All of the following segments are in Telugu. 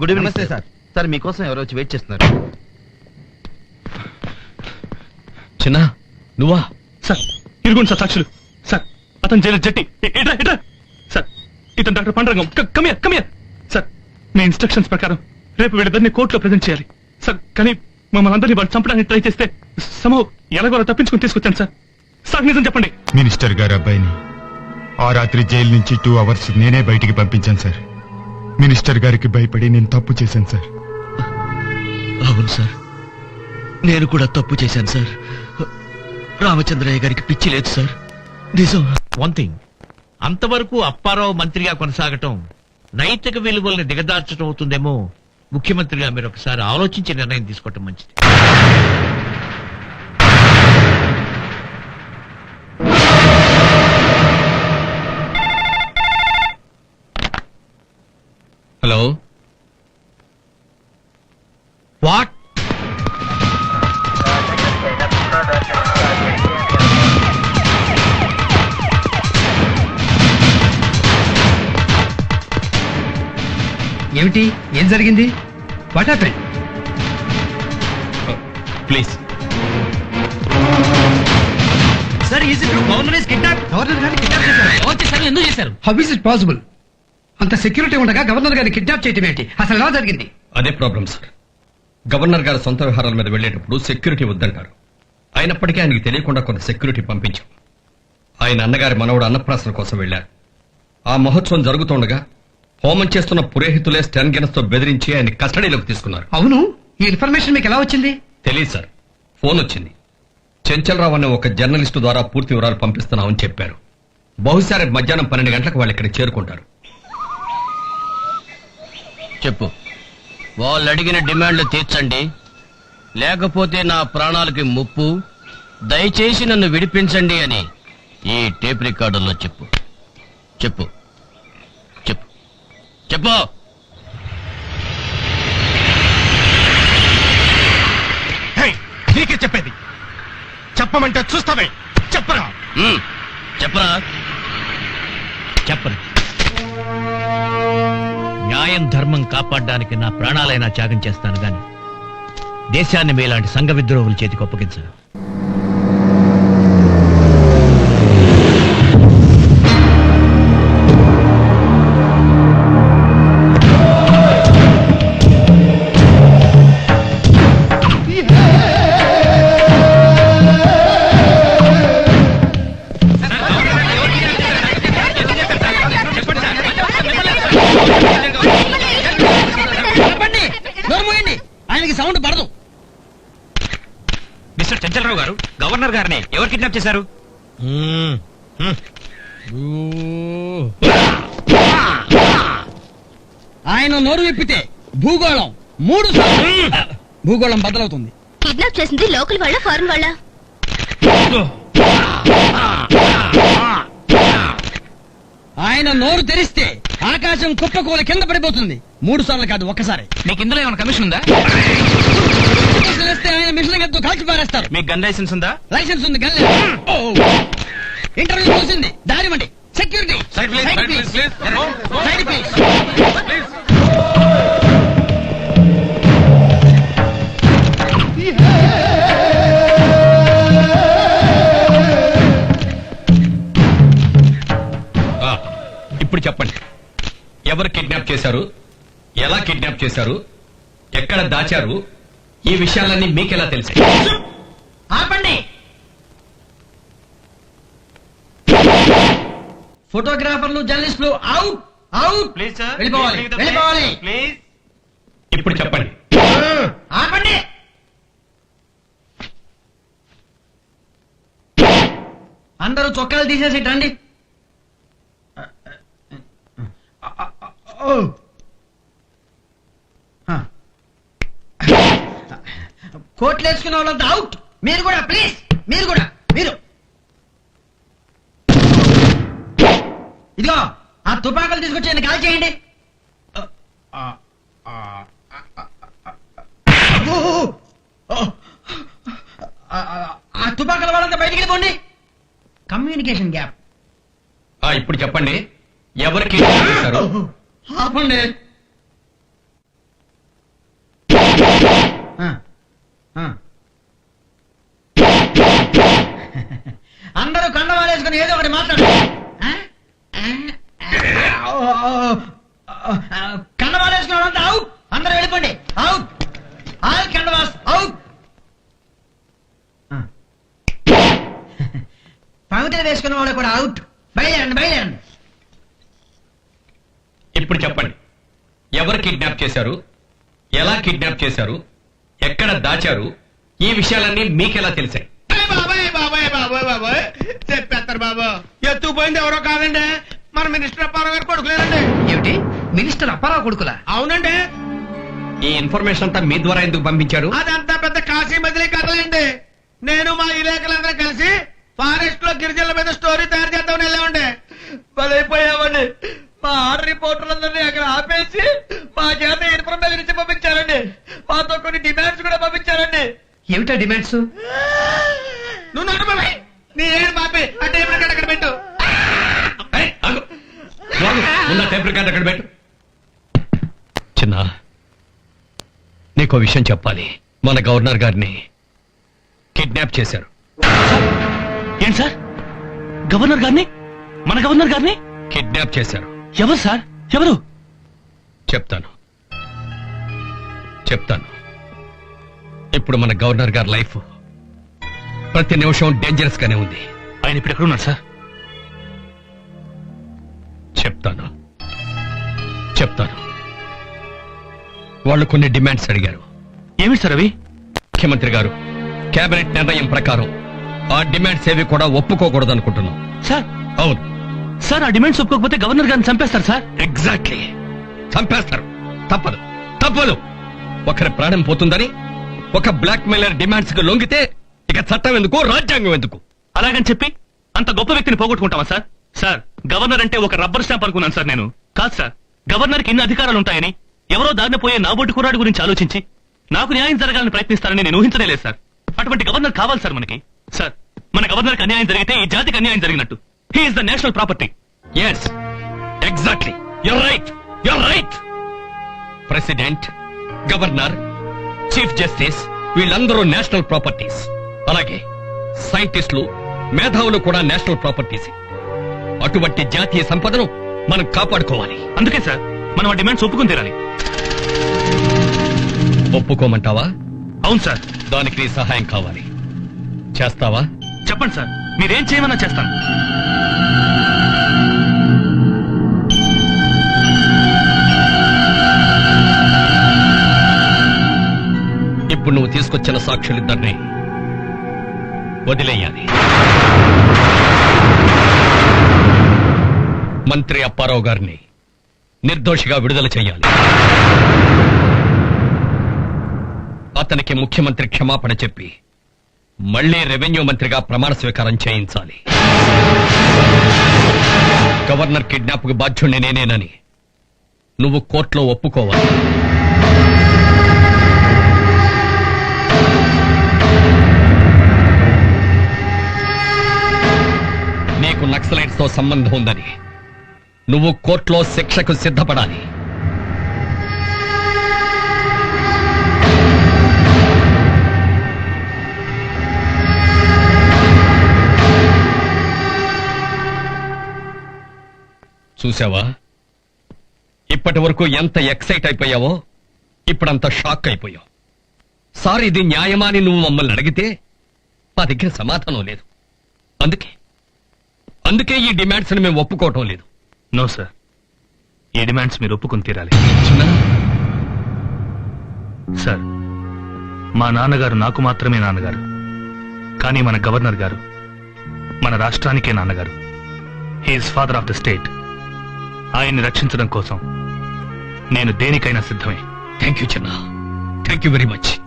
Good evening namaste, sir. Sir. మీకోసం ఎవరో వచ్చి వెయిట్ చేస్తున్నారు. చిన్న నువ్వా? సార్ ఇరుగుండి సార్ సాక్షులు. సార్ అతను జైలు జట్టి. ఇ- ఇట్రా ఇట్రా. సార్ ఇతను doctor Pandarangam. Come here come here sir me instructions ప్రకారం రేపు వీళ్ళిద్దరిని కోర్టులో ప్రజెంట్ చేయాలి. సార్ కానీ మమ్మల్ని అందరినీ వాళ్ళు చంపడానికి ట్రై చేస్తే సమో ఎలాగోలా తప్పించుకొని తీసుకొచ్చాను సార్. సార్ నిజం చెప్పండి. మినిస్టర్ గారు అబ్బాయిని ఆ రాత్రి జైలు నుంచి టూ అవర్స్ నేనే బయటికి పంపించాను సార్. మినిస్టర్ గారికి భయపడి నేను తప్పు చేశాను సార్. అవును సార్. నేను కూడా తప్పు చేశాను సార్. రామచంద్రయ్య గారికి పిచ్చి లేదు సార్. నిజం. వన్ థింగ్ అంతవరకు అప్పారావు మంత్రిగా కొనసాగటం నైతిక విలువల్ని దిగదార్చడం అవుతుందేమో ముఖ్యమంత్రిగా మీరు ఒకసారి ఆలోచించి నిర్ణయం తీసుకోవటం మంచిది. హలో. వాట్? ఏమిటి? ఏం జరిగింది? What happen please. Sir is it governor is kidnap governor గారిని కిడ్నాప్ చేశారు. ఎందుకు చేశారు? హౌ ఇస్ ఇట్ పాసిబుల్ అంత సెక్యూరిటీ ఉండగా గవర్నర్ గారిని కిడ్నాప్ చేయటం ఏంటి? అసలు ఎలా జరిగింది? అదే ప్రాబ్లం సార్ గవర్నర్ గారు సొంత వ్యవహారాల మీద వెళ్ళేటప్పుడు సెక్యూరిటీ వద్దంటారు. అయినప్పటికీ ఆయనకి తెలియకుండా కొంత సెక్యూరిటీ పంపించాం. ఆయన అన్నగారి మనవడు అన్నప్రాసన కోసం వెళ్ళారు. ఆ మహోత్సవం జరుగుతుండగా హోమం చేస్తున్న పురోహితులే స్టెన్ గినస్తో బెదిరించి ఆయన కస్టడీలోకి తీసుకున్నారు. అవును? ఈ ఇన్ఫర్మేషన్ మీకు ఎలా వచ్చింది? తెలియదు సార్ ఫోన్ వచ్చింది. చెంచలరావు అనే ఒక జర్నలిస్టు ద్వారా పూర్తి వివరాలు పంపిస్తున్నామని చెప్పారు. బహుశా రేపు మధ్యాహ్నం పన్నెండు గంటలకు వాళ్ళు ఇక్కడ చేరుకుంటారు. చెప్పు. వాళ్ళు అడిగిన డిమాండ్లు తీర్చండి. లేకపోతే నా ప్రాణాలకి ముప్పు. దయచేసి నన్ను విడిపించండి అని ఈ టేప్ రికార్డుల్లో చెప్పు. చెప్పు. చెప్పు. చెప్పు. నీకే చెప్పేది. చెప్పమంటే చూస్తావే. చెప్పరా? చెప్పరా? చెప్పను న్యాయం ధర్మం కాపాడడానికి నా ప్రాణాలైనా త్యాగం చేస్తాను గాని దేశాన్ని మీలాంటి సంఘ విద్రోహుల చేతికి ఒప్పగించను చేశారు? ఆయన నోరు విప్పితే భూగోళం మూడు సార్లు. భూగోళం బదలవుతుంది కిడ్నాప్ చేసింది లోకల్ వాళ్ళ ఫారెన్ వాళ్ళ? ఆయన నోరు తెరిస్తే ఆకాశం కుప్పకూల కింద పడిపోతుంది. మూడు సార్లు కాదు ఒక్కసారి. మీకు ఇందులో ఏమైనా కమిషన్ ఉందా? గంతో కాల్చి పారేస్తారు. మీకు గన్ లైసెన్స్ ఉందా? లైసెన్స్ ఉంది గల్లే ఇంటర్వ్యూ చూసింది. Security please, side please, please. Side please ఆ, ఇప్పుడు చెప్పండి. ఎవరు కిడ్నాప్ చేశారు? ఎలా కిడ్నాప్ చేశారు? ఎక్కడ దాచారు? ఈ విషయాలన్నీ మీకెలా తెలిసాయి ఆపండి! ఫోటోగ్రాఫర్లు జర్నలిస్టులు అవుట్! అవుట్! ప్లీజ్ సార్ వెళ్ళిపోవాలి. వెళ్ళిపోవాలి. ప్లీజ్ ఇప్పుడు చెప్పండి. ఆపండి! అందరూ చొక్కాలు తీసేసి రండి. కోట్లు వేసుకున్న వాళ్ళంతా అవుట్ మీరు కూడా ప్లీజ్ మీరు కూడా మీరు. ఇదిగో ఆ తుపాకులు తీసుకొచ్చి కాల్ చేయండి. ఆ, ఆ, ఆ తుపాకుల వాళ్ళంతా బయటికి వెళ్ళిపోండి. కమ్యూనికేషన్ గ్యాప్ ఆ, ఇప్పుడు చెప్పండి. ఎవరు కిడ్నాప్ చేశారు? ఆపండి. అందరూ కండ వాడేసుకుని ఏదో ఒకటి మాట్లాడు. కండ వాడేసుకున్న వాళ్ళంతా అవుట్ అందరూ వెళ్ళిపోండి. అవుట్ ఆల్ కండవాస్ అవుట్ పవిత్ర వేసుకున్న వాళ్ళు కూడా అవుట్ బయలుదేరండి బయలుదేరండి. ఇప్పుడు చెప్పండి. ఎవరు కిడ్నాప్ చేశారు? ఎలా కిడ్నాప్ చేశారు? ఎక్కడ దాచారు? ఈ విషయాలన్నీ మీకెలా తెలిసాయి? బాబాయ్ బాబాయ్ బాబాయ్ బాబాయ్. చెప్పేస్తారు బాబు. ఎత్తుకుపోయింది ఎవరో కాదండి. మన మినిస్టర్ అప్పారావు గారు కొడుకులేనండి ఏమిటి? మినిస్టర్ అప్పారావు కొడుకులా? అవునండి. ఈ ఇన్ఫర్మేషన్ అంతా మీ ద్వారా ఎందుకు పంపించారు? అదంతా పెద్ద కాశీ బదిలీ కథలండి. నేను మా విలేకరులందరూ కలిసి ఫారెస్ట్లో గిరిజనుల మీద స్టోరీ తయారు చేద్దామని వెళ్ళామండి. బలైపోయామండి మా ఆర్డర్ రిపోర్టర్లందరినీ అక్కడ ఆపేసి మా చేత ఇన్ఫర్మేషన్ ఇచ్చి పంపించారండి. మాతో కొన్ని డిమాండ్స్ కూడా పంపించారండి. ఏమిటా డిమాండ్స్? నువ్వు బాబాయ్ నీ ఏడు బాబే అంటే ఎప్పుడు అక్కడ పెట్టు. టేప్ రికార్డ్ అక్కడ పెట్టు. చిన్న నీకో విషయం చెప్పాలి. మన గవర్నర్ గారిని కిడ్నాప్ చేశారు. ఏంటి సార్? గవర్నర్ గారిని? మన గవర్నర్ గారిని? కిడ్నాప్ చేశారు. ఎవరు సార్? ఎవరు? చెప్తాను. చెప్తాను. ఇప్పుడు మన గవర్నర్ గారి లైఫ్ ప్రతి నిమిషం డేంజరస్ గానే ఉంది. ఆయన ఇప్పుడు ఎక్కడ ఉన్నారు సార్? చెప్తాను. చెప్తాను. వాళ్ళు కొన్ని డిమాండ్స్ అడిగారు. ఏమిటి సార్ అవి? ముఖ్యమంత్రి గారు కేబినెట్ నిర్ణయం ప్రకారం ఆ డిమాండ్స్ ఏవి కూడా ఒప్పుకోకూడదు అనుకుంటున్నాం సార్? అవును. సార్ ఆ డిమాండ్స్ ఒప్పుకోకపోతే గవర్నర్ గారిని చంపేస్తారు సార్. ఎగ్జాక్ట్లీ చంపేస్తారు. తప్పదు. తప్పదు. ఒకరి ప్రాణం పోతుందని ఒక బ్లాక్ మెయిలర్ డిమాండ్స్కు లొంగితే ఇక చట్టం ఎందుకు రాజ్యాంగం ఎందుకు? అలాగని చెప్పి అంత గొప్ప వ్యక్తిని పోగొట్టుకుంటావా సార్? సార్ గవర్నర్ అంటే ఒక రబ్బర్ స్టాంప్ అనుకున్నాను సార్ నేను. కాదు సార్ గవర్నర్కి ఇన్ని అధికారాలు ఉంటాయని ఎవరో దారిన పోయే నాబోటి కుర్రాడి గురించి ఆలోచించి నాకు న్యాయం జరగాలని ప్రయత్నిస్తారని నేను ఊహించనే లేదు సార్. అటువంటి గవర్నర్ కావాలి సార్ మనకి. సార్ మన గవర్నర్కి అన్యాయం జరిగితే ఈ జాతికి అన్యాయం జరిగినట్టు. He's the national property yes exactly you're right you're right president governor chief justice వీళ్ళందరూ నేషనల్ ప్రాపర్టీస్ అలాగే సైంటిస్టులు మేధావులు కూడా నేషనల్ ప్రాపర్టీస్ అటువంటి జాతీయ సంపదను మనం కాపాడుకోవాలి. అందుకే సార్ మనం ఆ డిమాండ్స్ ఒప్పుకుని తీరాలి. ఒప్పుకోమంటావా? అవును సార్. దానికి నీ సహాయం కావాలి. చేస్తావా? చెప్పండి సార్ మీరేం చేయమన్నా చేస్తాను. ఇప్పుడు నువ్వు తీసుకొచ్చిన సాక్షులిద్దరినీ వదిలేయాలి. మంత్రి అప్పారావు గారిని నిర్దోషిగా విడుదల చేయాలి. అతనికి ముఖ్యమంత్రి క్షమాపణ చెప్పి మళ్ళీ రెవెన్యూ మంత్రిగా ప్రమాణ స్వీకారం చేయించాలి. గవర్నర్ కిడ్నాప్కు బాధ్యుణ్ణి నేనేనని నువ్వు కోర్టులో ఒప్పుకోవాలి. కేసుతో సంబంధం ఉందని. నువ్వు కోర్టులో శిక్షకు సిద్ధపడాలి. చూసావా ఇప్పటి వరకు ఎంత ఎక్సైట్ అయిపోయావో ఇప్పుడంత షాక్ అయిపోయావు. సార్ ఇది న్యాయమా అని నువ్వు మమ్మల్ని అడిగితే మా దగ్గర సమాధానం లేదు. అందుకే అందుకే ఈ డిమాండ్స్ మేము ఒప్పుకోవటం లేదు. No sir. ఈ డిమాండ్స్ మీరు ఒప్పుకుని తీరాలి. సార్ మా నాన్నగారు నాకు మాత్రమే నాన్నగారు. కానీ మన గవర్నర్ గారు మన రాష్ట్రానికే నాన్నగారు. He's father of the state ఆయన్ని రక్షించడం కోసం నేను దేనికైనా సిద్ధమే. థ్యాంక్ యూ చిన్న. థ్యాంక్ యూ వెరీ మచ్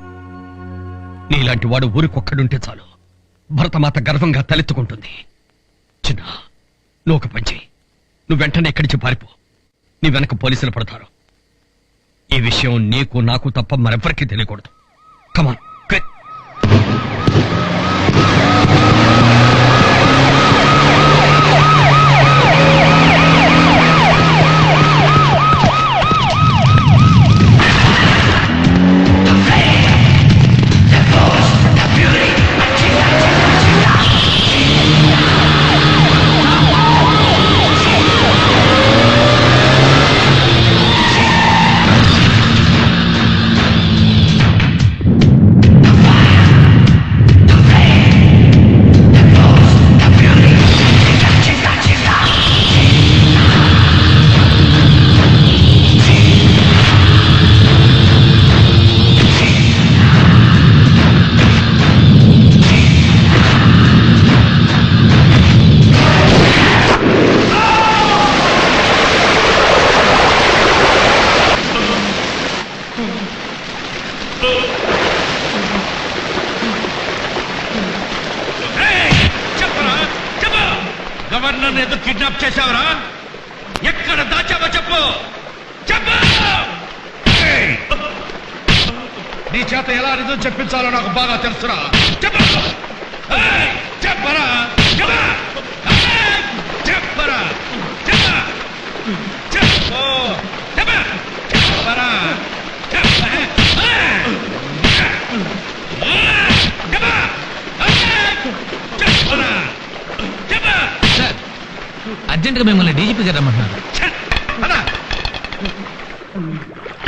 నీలాంటి వాడు ఊరికొక్కడుంటే చాలు. భరతమాత గర్వంగా తలెత్తుకుంటుంది. చిన్న నువ్వు ఒక నువ్వు వెంటనే ఇక్కడి నుంచి పారిపో. నీ వెనక పోలీసులు పడతారు. ఈ విషయం నీకు నాకు తప్ప మరెవ్వరికీ తెలియకూడదు. కమాన్ గవర్నర్ ఏదో కిడ్నాప్ చేశావరా? ఎక్కడ దాచావా చెప్పు. చెప్పు. నీ చేత ఎలా నిజం చెప్పించాలో నాకు బాగా తెలుసురా. చెప్పరా చెప్పరా చెప్ప.